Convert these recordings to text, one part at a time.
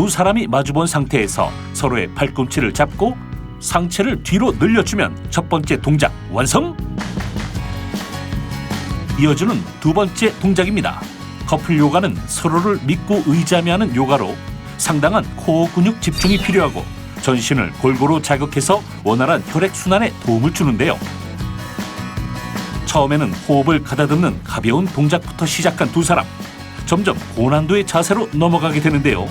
두 사람이 마주본 상태에서 서로의 팔꿈치를 잡고 상체를 뒤로 늘려주면 첫 번째 동작 완성! 이어지는 두 번째 동작입니다. 커플 요가는 서로를 믿고 의지하며 하는 요가로 상당한 코어 근육 집중이 필요하고 전신을 골고루 자극해서 원활한 혈액 순환에 도움을 주는데요. 처음에는 호흡을 가다듬는 가벼운 동작부터 시작한 두 사람. 점점 고난도의 자세로 넘어가게 되는데요.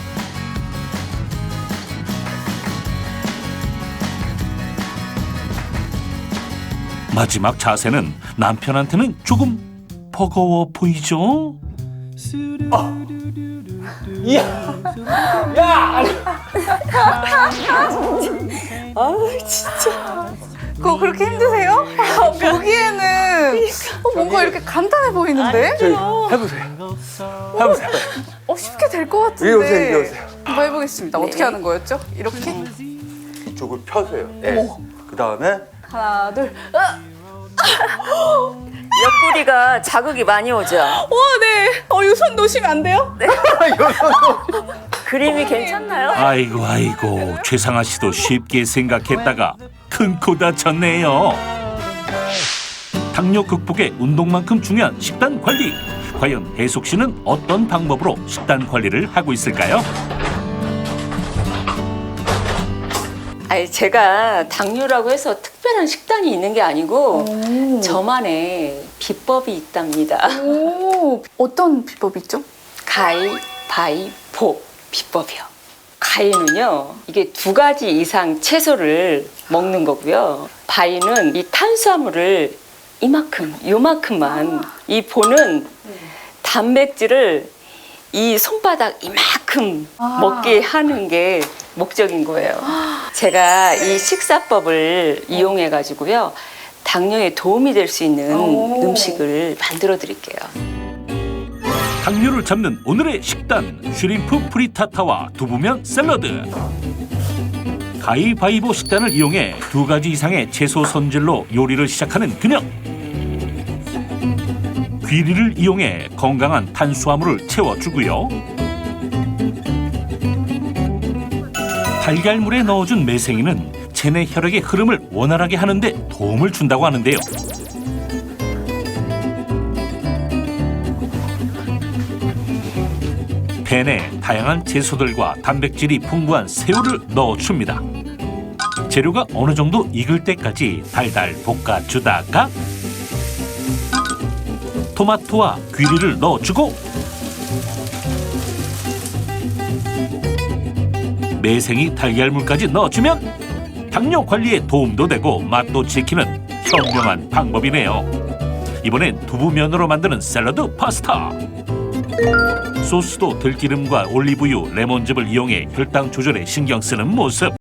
마지막 자세는 남편한테는 조금 버거워 보이죠? 그거 그렇게 힘드세요? 보기에는 어, 뭔가 이렇게 간단해 보이는데? 저기 해보세요. 해보세요. 어, 쉽게 될 것 같은데. 이리 오세요, 이리 오세요. 한번 해보겠습니다. 어떻게 하는 거였죠? 이렇게? 이쪽을 펴세요. 네. 그 다음에 하나, 둘. 옆구리가 자극이 많이 오죠. 와, 네. 어, 이거 손 놓으시면 안 돼요? 네. 그림이 괜찮나요? 아이고 아이고 최상아 씨도 쉽게 생각했다가 큰 코 다쳤네요. 당뇨 극복에 운동만큼 중요한 식단 관리. 과연 혜숙 씨는 어떤 방법으로 식단 관리를 하고 있을까요? 아니 제가 당뇨라고 해서 특별한 식단이 있는 게 아니고 오. 저만의 비법이 있답니다. 오, 어떤 비법이 있죠? 가위바위보 비법이요. 가위는요, 이게 두 가지 이상 채소를 먹는 거고요. 바위는 이 탄수화물을 이만큼, 요만큼만. 이 보는 단백질을 이 손바닥 이만큼 아. 먹게 하는 게 목적인 거예요. 제가 이 식사법을 이용해 가지고요. 당뇨에 도움이 될 수 있는 오. 음식을 만들어 드릴게요. 당뇨를 잡는 오늘의 식단 슈림프 프리타타와 두부면 샐러드. 가위바위보 식단을 이용해 두 가지 이상의 채소 손질로 요리를 시작하는 그녀. 귀리를 이용해 건강한 탄수화물을 채워주고요. 달걀물에 넣어준 매생이는 체내 혈액의 흐름을 원활하게 하는데 도움을 준다고 하는데요. 팬에 다양한 채소들과 단백질이 풍부한 새우를 넣어줍니다. 재료가 어느 정도 익을 때까지 달달 볶아주다가 토마토와 귀리를 넣어주고 매생이 달걀물까지 넣어주면 당뇨 관리에 도움도 되고 맛도 지키는 현명한 방법이네요. 이번엔 두부면으로 만드는 샐러드 파스타. 소스도 들기름과 올리브유, 레몬즙을 이용해 혈당 조절에 신경 쓰는 모습.